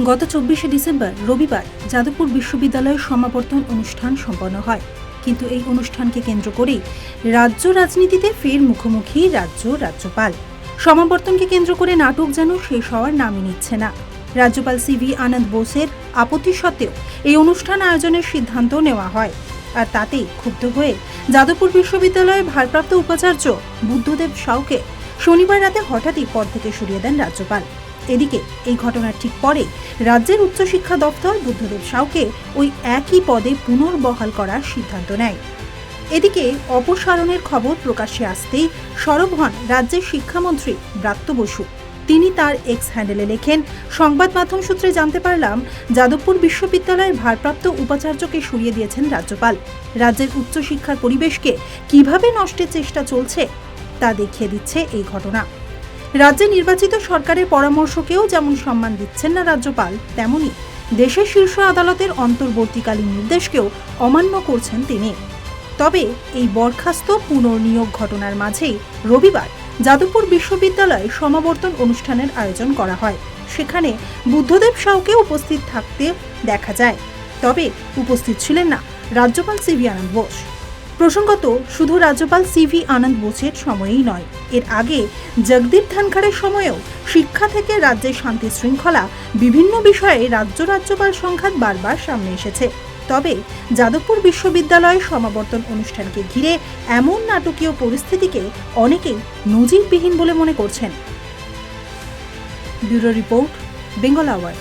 গত চব্বিশে ডিসেম্বর রবিবার যাদবপুর বিশ্ববিদ্যালয়ের সমাবর্তন অনুষ্ঠান সম্পন্ন হয়। কিন্তু এই অনুষ্ঠানকে কেন্দ্র করেই রাজ্য রাজনীতিতে ফের মুখোমুখি রাজ্য রাজ্যপাল। সমাবর্তনকে কেন্দ্র করে নাটক যেন শেষ হওয়ার নামই নিচ্ছে না। রাজ্যপাল সি ভি আনন্দ বোসের আপত্তি সত্ত্বেও এই অনুষ্ঠান আয়োজনের সিদ্ধান্ত নেওয়া হয়। আর তাতেই ক্ষুব্ধ হয়ে যাদবপুর বিশ্ববিদ্যালয়ের ভারপ্রাপ্ত উপাচার্য বুদ্ধদেব সাউকে শনিবার রাতে হঠাৎই পদ থেকে সরিয়ে দেন রাজ্যপাল। এদিকে, এই ঘটনার ঠিক পরে রাজ্যের উচ্চশিক্ষা দপ্তর বুদ্ধদেব সাউকে ওই একই পদে পুনর্বহাল করার সিদ্ধান্ত নেয়। এদিকে, অপসারণের খবর প্রকাশ্যে আসতেই সরব হন রাজ্যের শিক্ষামন্ত্রী ব্রাত্য বসু। তিনি তার এক্স হ্যান্ডেলে লেখেন, সংবাদ মাধ্যম সূত্রে জানতে পারলাম, যাদবপুর বিশ্ববিদ্যালয়ের ভারপ্রাপ্ত উপাচার্যকে সরিয়ে দিয়েছেন রাজ্যপাল। রাজ্যের উচ্চশিক্ষার পরিবেশকে কীভাবে নষ্টের চেষ্টা চলছে, তা দেখিয়ে দিচ্ছে এই ঘটনা। রাজ্যে নির্বাচিত সরকারের পরামর্শকেও যেমন সম্মান দিচ্ছেন না রাজ্যপাল, তেমনি দেশের শীর্ষ আদালতের অন্তর্বর্তীকালীন নির্দেশকেও অমান্য করছেন তিনি। তবে এই বরখাস্ত পুনর্নিয়োগ ঘটনার মাঝেই রবিবার যাদবপুর বিশ্ববিদ্যালয়ে সমাবর্তন অনুষ্ঠানের আয়োজন করা হয়। সেখানে বুদ্ধদেব সাউকে উপস্থিত থাকতে দেখা যায়। তবে উপস্থিত ছিলেন না রাজ্যপাল সিভি আনন্দ বোস। প্রসঙ্গত, শুধু রাজ্যপাল সিভি আনন্দ বোসের সময়েই নয়, এর আগে জগদীপ ধনখড়ের সময়েও শিক্ষা থেকে রাজ্যের শান্তি শৃঙ্খলা বিভিন্ন বিষয়ে রাজ্য রাজ্যপাল সংঘাত বারবার সামনে এসেছে। তবে যাদবপুর বিশ্ববিদ্যালয়ের সমাবর্তন অনুষ্ঠানকে ঘিরে এমন নাটকীয় পরিস্থিতিকে অনেকেই নজিরবিহীন বলে মনে করছেন। Bureau report, Bengal hour.